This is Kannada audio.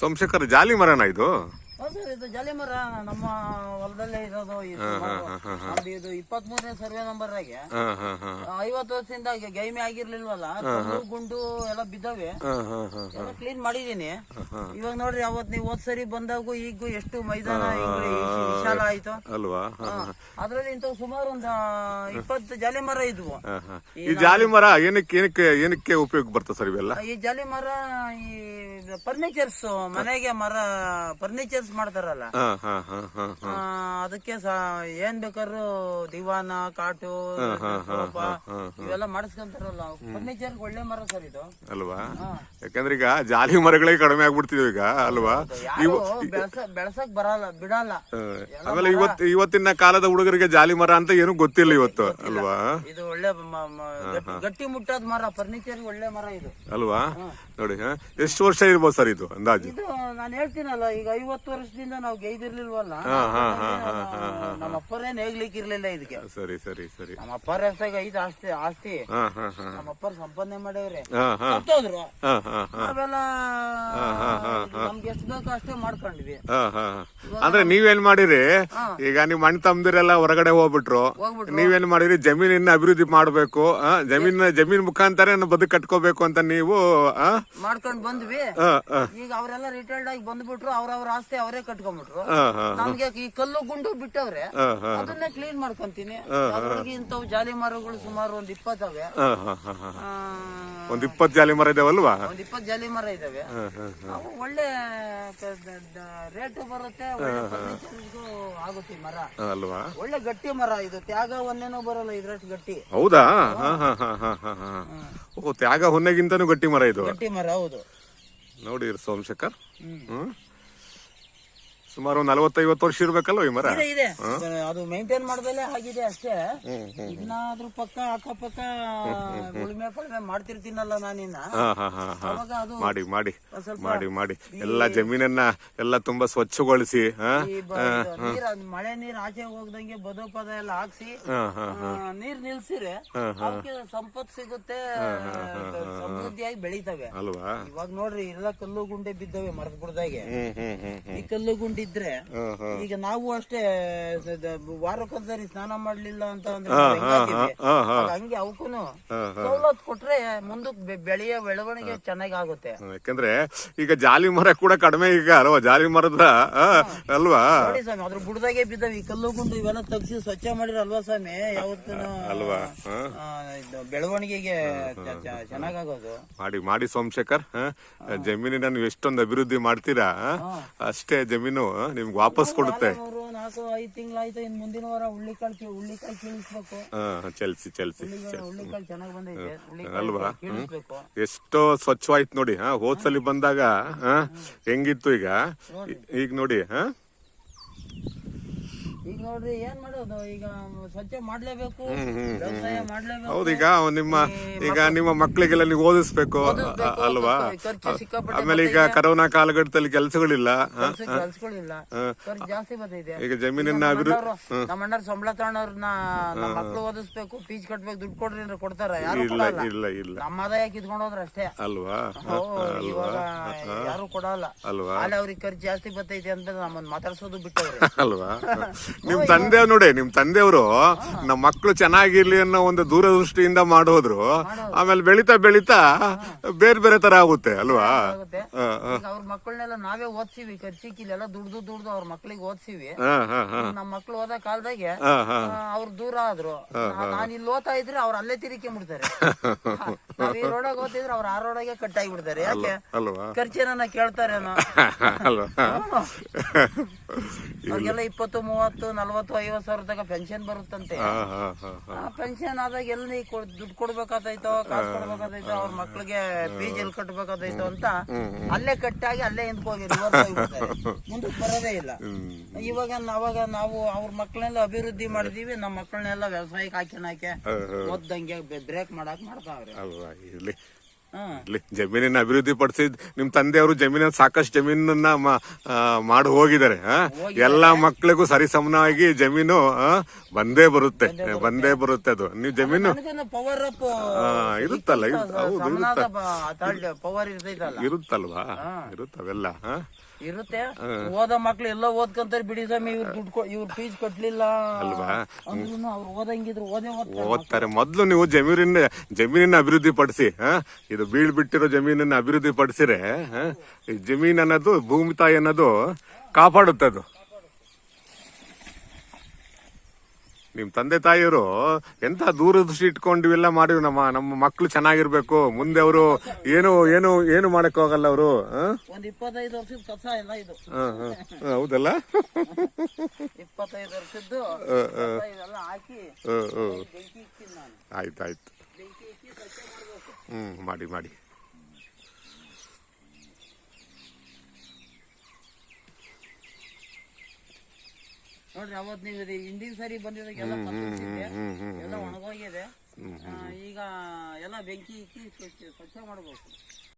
ಸೋಮಶೇಖರ್ ಜಾಲಿ ಮರನ ಇದು? ಸರ್ ಇದು ಜಾಲಿ ಮರ ನಮ್ಮ ಹೊಲದಲ್ಲೇ ಇರೋದು ಇದು ನಮ್ದು ಇದು ಇಪ್ಪತ್ತ್ ಮೂರನೇ ಸರ್ವೆ ನಂಬರ್ ಆಗಿ ಐವತ್ತು ವರ್ಷದಿಂದ ಗೈಮೆ ಆಗಿರ್ಲಿಲ್ವಲ್ಲ ಕಲ್ಲು ಗುಂಡು ಎಲ್ಲ ಬಿದ್ದಾವೆ. ಎಲ್ಲ ಕ್ಲೀನ್ ಮಾಡಿದೀನಿ. ಇವಾಗ ನೋಡ್ರಿ ಅವತ್ ನೀವು ಹೋದ್ ಸರಿ ಬಂದಾಗೂ ಈಗೂ ಎಷ್ಟು ಮೈದಾನ ವಿಶಾಲ ಆಯ್ತು. ಅಲ್ವಾ? ಅದ್ರಲ್ಲಿ ಇಂಥವು ಸುಮಾರು ಒಂದ ಇಪ್ಪತ್ತು ಜಾಲಿ ಮರ ಇದ್ವು. ಈ ಜಾಲಿ ಮರ ಏನಕ್ಕೆ ಏನಕ್ಕೆ ಏನಕ್ಕೆ ಉಪಯೋಗ ಬರ್ತದೆ ಸರ್ ಇವೆಲ್ಲ? ಈ ಜಾಲಿ ಮರ ಈ ಫರ್ನಿಚರ್ಸ್ ಮನೆಗೆ ಮರ ಫರ್ನಿಚರ್ಸ್ ಮಾಡ್ತಾರಲ್ಲ. ಅದಕ್ಕೆ ಏನ್ ಬೇಕಾದ್ರು ದಿವಾನ ಕಾಟು ಇವೆಲ್ಲ ಮಾಡಿಸ್ಕೊಂತಾರಲ್ಲ. ಫರ್ನಿಚರ್ ಒಳ್ಳೆ ಮರ ಸರ್ ಇದು. ಅಲ್ವಾ? ಯಾಕಂದ್ರೆ ಈಗ ಜಾಲಿ ಮರಗಳೇ ಕಡಿಮೆ ಆಗ್ಬಿಡ್ತಿದ್ವಿ ಈಗ ಅಲ್ವಾ? ಬೆಳಸಕ್ ಬೆಳ್ಸ ಬರಲ್ಲ ಬಿಡಲ್ಲ. ಆಮೇಲೆ ಇವತ್ ಇವತ್ತಿನ ಕಾಲದ ಹುಡುಗರಿಗೆ ಜಾಲಿ ಮರ ಅಂತ ಏನು ಗೊತ್ತಿಲ್ಲ ಇವತ್ತು ಅಲ್ವಾ? ಇದು ಒಳ್ಳೆ ಗಟ್ಟಿ- ಮುಟ್ಟಾದ ಮರ ಫರ್ನಿಚರ್ ಒಳ್ಳೆ ಮರ ಇದು. ಅಲ್ವಾ? ನೋಡಿ? ಎಷ್ಟು ವರ್ಷ ಇರ್ಬೋದು ಸರ್ ಇದು ಅಂದಾಜು? ನಾನು ಹೇಳ್ತೀನಲ್ಲ ಈಗ ಐವತ್ತು ವರ್ಷದಿಂದ ನಾವು ಗೈದಿರ್ಲಿಲ್ವಲ್ಲ ನಮ್ಮ ಅಪ್ಪರೇನ್ ಹೇಗ್ಲಿಕ್ಕೆ ಇರ್ಲಿಲ್ಲ ಇದಕ್ಕೆ ಸರಿ ಸರಿ ಸರಿ ನಮ್ಮ ಅಪ್ಪರ ಹೆಸರಾಗ ಐದು ಆಸ್ತಿ ಆಸ್ತಿ ನಮ್ಮ ಅಪ್ಪರ್ ಸಂಪಾದನೆ ಮಾಡವ್ರೆ ಸತ್ತೋದ್ರು ನಾವೆಲ್ಲ ನಮ್ಗೆ ಎಷ್ಟು ಬೇಕೋ ಅಷ್ಟೇ ಮಾಡ್ಕೊಂಡ್ವಿ. ಅಂದ್ರೆ ನೀವೇನ್ ಮಾಡಿರಿ ಈಗ ನಿಮ್ ಅಣ್ಣ ತಮ್ಮದಿರೆಲ್ಲ ಹೊರಗಡೆ ಹೋಗ್ಬಿಟ್ರು. ನೀವೇನ್ ಮಾಡಿರಿ ಜಮೀನಿನ ಅಭಿವೃದ್ಧಿ ಮಾಡ್ಬೇಕು ಜಮೀನ್ ಜಮೀನ್ ಮುಖಾಂತರ ಬದುಕು ಕಟ್ಕೋಬೇಕು ಅಂತ ನೀವು ಆ? ಮಾಡ್ಕೊಂಡ್ ಬಂದ್ವಿ ಈಗ ಅವರೆಲ್ಲ ರಿಟೈರ್ಡ್ ಆಗಿ ಬಂದ್ಬಿಟ್ರು ಅವ್ರವ್ರ ಆಸ್ತಿ ಅವರೇ ಕಟ್ಕೊಂಡ್ಬಿಟ್ರು ಆ, ಆ, ನಮ್ಗೆ ಈ ಕಲ್ಲು ಗುಂಡು ಬಿಟ್ಟವ್ರೆ ಅದನ್ನ ಕ್ಲೀನ್ ಮಾಡ್ಕೊಂತೀನಿ ಅದ್ರೊಳಗೆ ಇಂಥವು ಜಾಲಿ ಮರಗಳು ಸುಮಾರು ಒಂದ್ ಇಪ್ಪತ್ತವೆ ಒಂದ್ ಇಪ್ಪತ್ ಜಾಲಿ ಮರ ಇದಾವಲ್ವಾ ಒಂದ್ ಇಪ್ಪತ್ ಜಾಲಿ ಮರ ಇದಾವೆ. ಅವು ಒಳ್ಳೆ ರೇಟ್ ಬರುತ್ತೆ ಒಳ್ಳೆ ಆಗುತ್ತೆ ಈ ಮರ ಅಲ್ವಾ ಒಳ್ಳೆ ಗಟ್ಟಿ ಮರ ಇದು ತ್ಯಾಗ ಒಂದೇನೋ ಬರಲ್ಲ ಇದ್ರಷ್ಟು ಗಟ್ಟಿ ಹೌದಾ ಹಾ ಹಾ ಹಾ ಹಾ ಹಾ ಹಾ ಓ ತ್ಯಾಗ ಹೊನ್ನೆಗಿಂತನೂ ಗಟ್ಟಿ ಮರ ಇದು ಗಟ್ಟಿ ಮರ ಹೌದು ನೋಡಿ ಸೋಮಶೇಖರ್ ಹ್ಮ್. ಸುಮಾರು ಒಂದ್ ನಲವತ್ತೈವತ್ತು ವರ್ಷ ಇರ್ಬೇಕಲ್ವ ಈ ಮರ ಇದೆ. ಇದೆ ಅದು ಮೇಂಟೈನ್ ಮಾಡ್ದಲೇ ಆಗಿದೆ ಅಷ್ಟೇ. ಇನ್ನಾದ್ರೂ ಪಕ್ಕ ಅಕ್ಕಪಕ್ಕ ಉಳುಮೆ ಪಳುಮೆ ಮಾಡ್ತಿರ್ತೀನಲ್ಲ ನಾನಿನ್ನ. ಅವಾಗ ಅದು ಮಾಡಿ ಮಾಡಿ ಮಾಡಿ ಮಾಡಿ. ಎಲ್ಲ ಜಮೀನನ್ನ ಎಲ್ಲ ತುಂಬಾ ಸ್ವಚ್ಛಗೊಳಿಸಿ ಮಳೆ ನೀರ್ ಆಚೆ ಹೋಗ್ದಂಗೆ ಬದು ಪದ ಎಲ್ಲ ಹಾಕ್ಸಿ ನೀರ್ ನಿಲ್ಸಿರೆ ಸಂಪತ್ ಸಿಗುತ್ತೆ ಸಮೃದ್ಧಿಯಾಗಿ ಬೆಳಿತವೆ. ಅಲ್ವಾ? ಇವಾಗ ನೋಡ್ರಿ ಎಲ್ಲ ಕಲ್ಲು ಗುಂಡೆ ಬಿದ್ದವೆ ಮರದ ಬುಡದಾಗೆ ಈ ಕಲ್ಲು ಗುಂಡಿದ್ರೆ ಹ್ಮ್ ಈಗ ನಾವು ಅಷ್ಟೇ ವಾರಕ್ಕೊಂದ್ಸರಿ ಸ್ನಾನ ಮಾಡ್ಲಿಲ್ಲ ಅಂತ ಅಂದ್ರೆ ಹಂಗೆ ಅವಕ್ಕೂನು ಸೌಲತ್ ಕೊಟ್ರೆ ಮುಂದಕ್ ಬೆ- ಬೆಳೆಯ ಬೆಳವಣಿಗೆ ಚೆನ್ನಾಗಿ ಆಗುತ್ತೆ ಯಾಕಂದ್ರೆ ಈಗ ಜಾಲಿ ಮರ ಕೂಡ ಕಡಿಮೆ ಈಗ ಅಲ್ವಾ? ಜಾಲಿ ಮರದ ಅಲ್ವಾ? ನೋಡಿ ಸ್ವಾಮಿ ಅದ್ರ ಬುಡದಾಗೆ ಬಿದ್ದಾವೆ. ಈ ಕಲ್ಲು ಗುಂಡು ಇವೆಲ್ಲ ತಗ್ಸಿ ಸ್ವಚ್ಛ ಮಾಡಿರ ಅಲ್ವಾ? ಸ್ವಾಮಿ ಯಾವತ್ತೂ ಅಲ್ವಾ ಬೆಳವಣಿಗೆಗೆ ಚೆನ್ನಾಗಾಗೋದು. ಮಾಡಿ ಮಾಡಿ ಸೋಮಶೇಖರ್ ಜಮೀನಿನ ನೀವು ಎಷ್ಟೊಂದು ಅಭಿವೃದ್ಧಿ ಮಾಡ್ತೀರಾ ಅಷ್ಟೇ ಜಮೀನು ನಿಮ್ಗೆ ವಾಪಸ್ ಕೊಡುತ್ತೆ. ಮೂರು ನಾಲ್ಕು ಐದು ತಿಂಗಳಾಯ್ತು ಇನ್ ಮುಂದಿನ ವಾರ ಹುಳ್ಳಿಕಾಳು ಹುಳ್ಳಿಕಾಳು ಕೀಳಿಸ್ಬೇಕು. ಹಾ ಚಲ್ಸಿ ಚಲ್ಸಿ ಹುಳ್ಳಿಕಾಳು ಚೆನ್ನಾಗಿ ಬಂದೈತೆ. ಅಲ್ವಾ? ಕೀಳಿಸ್ಬೇಕು. ಎಷ್ಟೋ ಸ್ವಚ್ಛವಾಯ್ತು ನೋಡಿ ಹಾ ಹೋದ್ಸಲಿ ಬಂದಾಗ ಹಾ ಹೆಂಗಿತ್ತು ಈಗ? ಈ- ಈಗ ನೋಡಿ ಹಾ? ಈಗ ನೋಡ್ರಿ ಏನ್ ಮಾಡೋದು? ಈಗ ಸ್ವಚ್ಛ ಮಾಡ್ಲೇಬೇಕು ವ್ಯವಸಾಯ ಮಾಡ್ಲೇಬೇಕು ಹೌದೀಗ ನಿಮ್ಮ ಈಗ ನಿಮ್ಮ ಮಕ್ಕಳಿಗೆಲ್ಲ ನೀವು ಓದಿಸ್ಬೇಕು ಅಲ್ವಾ? ಆಮೇಲೆ ಈಗ ಕರೋನಾ ಕಾಲಘಟ್ಟದಲ್ಲಿ ಕೆಲಸಗಳಿಲ್ಲ ಕಲ್ಸ್ಕೊಳ್ಳಿಲ್ಲ ಖರ್ಚು ಜಾಸ್ತಿ ಬರ್ತೈತೆ ಈಗ ಜಮೀನಿನ ಅಭಿವೃದ್ಧಿ ನಮ್ಮ ಅಣ್ಣರ್ ಸಂಬಳ ತಗೊಂಡವ್ರನ್ನ ನಮ್ಮ ಮಕ್ಳು ಓದಿಸ್ಬೇಕು ಫೀಸ್ ಕಟ್ಬೇಕು ದುಡ್ಡು ಕೊಡ್ರಿ ಅಂದ್ರೆ ಕೊಡ್ತಾರ ಯಾರು ಇಲ್ಲ ಇಲ್ಲ ಇಲ್ಲ. ನಮ್ಮ ಆದಾಯ ಕಿತ್ಕೊಂಡು ಹೋದ್ರ ಅಷ್ಟೇ. ಅಲ್ವಾ? ಇವಾಗ ಯಾರು ಕೊಡಲ್ಲ. ಅಲ್ವಾ? ಅಲ್ಲಿ ಅವ್ರಿಗೆ ಖರ್ಚು ಜಾಸ್ತಿ ಬರ್ತೈತೆ ಅಂತ ನಮ್ಮನ್ನ ಮಾತಾಡ್ಸೋದು ಬಿಟ್ಟವ್ರೆ. ಅಲ್ವಾ? ನಿಮ್ ತಂದೆ ನೋಡಿ ನಿಮ್ ತಂದೆಯವರು ನಮ್ಮ ಮಕ್ಕಳು ಚೆನ್ನಾಗಿರ್ಲಿ ಅನ್ನೋ ಒಂದು ದೂರದೃಷ್ಟಿಯಿಂದ ಮಾಡೋದ್ರು ಆಮೇಲೆ ಬೆಳಿತಾ ಬೆಳಿತಾ ಬೇರೆ ಬೇರೆ ತರ ಆಗುತ್ತೆ ಅಲ್ವಾ? ಅವ್ರ ಮಕ್ಕಳನ್ನೆಲ್ಲ ನಾವೇ ಓದ್ಸಿವಿ ಖರ್ಚಿಗೆ ಇಲ್ಲೆಲ್ಲ ದುಡ್ದು ದುಡ್ದು ಅವ್ರ ಮಕ್ಳಿಗೆ ಓದ್ಸಿವಿ. ನಮ್ ನಮ್ಮ ಮಕ್ಳು ಓದೋ ಕಾಲದಾಗೆ. ಅವ್ರು ದೂರ ಆದ್ರು. ನಾನು ಇಲ್ಲಿ ಓದ್ತಾ ಇದ್ರೆ ಅವ್ರು ಅಲ್ಲೇ ತಿರುಗಿ ಬಿಡ್ತಾರೆ ಈ ರೋಡಾಗ ಓದಿದ್ರೆ ಅವ್ರು ಆ ರೋಡಾಗೆ ಕಟ್ಟಾಗಿ ಬಿಡ್ತಾರೆ. ಯಾಕೆ? ಖರ್ಚೇನ ಕೇಳ್ತಾರೇನೋ ಅವ್ರಿಗೆಲ್ಲ ಇಪ್ಪತ್ತು ಮೂವತ್ತು ನಲ್ವತ್ತು ಐವತ್ತು ಸಾವಿರ ತನಕ ಪೆನ್ಷನ್ ಬರುತ್ತಂತೆ. ಹ. ಪೆನ್ಷನ್ ಆದಾಗ ಎಲ್ಲಿ ದುಡ್ಡು ಕೊಡ್ಬೇಕಾದೈತೋ ಕಾಸು ಕೊಡ್ಬೇಕಾದೈತೋ ಅವ್ರ ಮಕ್ಳಿಗೆ ಎಲ್ಲಿ ಕಟ್ಬೇಕಾದೈತೋ ಅಂತ ಅಲ್ಲೇ ಕಟ್ಟಾಗಿ ಅಲ್ಲೇ ಹಿಂದ್ಕೋಗಿ ರಿವರ್ಸ್ ಮುಂದಕ್ಕೆ ಬರೋದೇ ಇಲ್ಲ. ಇವಾಗ ಅವಾಗ ನಾವು ಅವ್ರ ಮಕ್ಕಳನ್ನೆಲ್ಲ ಅಭಿವೃದ್ಧಿ ಮಾಡಿದೀವಿ ನಮ್ಮ ಮಕ್ಕಳನ್ನೆಲ್ಲ ವ್ಯವಸಾಯಕ್ಕೆ ಹಾಕಿನಾಕೆ. ಓದ್ದಂಗೆ ಬ್ರೇಕ್ ಮಾಡಕ್ ಮಾಡ್ತಾವ್ರಿ. ಇಲ್ಲಿ ಜಮೀನಿನ ಅಭಿವೃದ್ಧಿ ಪಡಿಸಿ ನಿಮ್ ತಂದೆಯವರು ಜಮೀನ ಸಾಕಷ್ಟು ಜಮೀನನ್ನ ಮಾಡಿ ಹೋಗಿದ್ದಾರೆ? ಎಲ್ಲಾ ಮಕ್ಳಿಗೂ ಸರಿಸಮನಾಗಿ ಜಮೀನು ಬಂದೇ ಬರುತ್ತೆ. ಬಂದೇ ಬರುತ್ತೆ. ಅದು. ನೀವು ಜಮೀನು ಇರುತ್ತಲ್ಲ ಇರುತ್ತ- ಹೌದು ಇರುತ್ತಲ್ವಾ? ಇರುತ್ತವೆಲ್ಲ ಇರುತ್ತೆ. ಓದ ಮಕ್ಳು ಎಲ್ಲ ಓದ್ಕೊಂತಾರೆ ಬಿಡಿ ಸ್ವಾಮಿ ಇವ್ರು ದುಡ್ಡು ಇವ್ರು ಫೀಸ್ ಕಟ್ಲಿಲ್ಲ. ಅಲ್ವಾ? ಅವ್ರು ಓದಂಗಿದ್ರು ಓದೇ ಓದ್ತಾರೆ ಮೊದ್ಲು ನೀವು ಜಮೀನಿನ ಜಮೀನಿನ ಅಭಿವೃದ್ಧಿ ಪಡಿಸಿ? ಇದು ಬೀಳ್ಬಿಟ್ಟಿರೋ ಜಮೀನನ್ನ ಅಭಿವೃದ್ಧಿ ಪಡಿಸಿರೆ ಜಮೀನ್ ಅನ್ನೋದು ಭೂಮಿ ತಾಯಿ ಅನ್ನೋದು ಕಾಪಾಡುತ್ತೆ ಅದು. ನಿಮ್ ತಂದೆ ತಾಯಿಯವರು ಎಂತ ದೂರದೃಷ್ಟಿ ಇಟ್ಕೊಂಡು ಇವೆಲ್ಲ ಮಾಡಿದ್ರು ನಮ್ಮ ನಮ್ಮ ಮಕ್ಳು ಚೆನ್ನಾಗಿರ್ಬೇಕು ಮುಂದೆ ಅವರು ಏನು ಏನು ಏನು ಮಾಡಕ್ ಹೋಗಲ್ಲ ಅವರು ಹೌದಲ್ಲ? ಆಯ್ತಾಯ್ತು ಹ್ಮ್ ಮಾಡಿ ಮಾಡಿ. ನೋಡ್ರಿ ಅವತ್ ನೀವು ಹಿಂದಿನ ಸರಿ ಪತ್ರಿಸಿದ್ದೆ. ಎಲ್ಲ ಒಣಗೋಗಿದೆ. ಈಗ ಎಲ್ಲ ಬೆಂಕಿ ಇಕ್ಕಿ ಸ್ವಚ್ಛ ಮಾಡ್ಬೇಕು.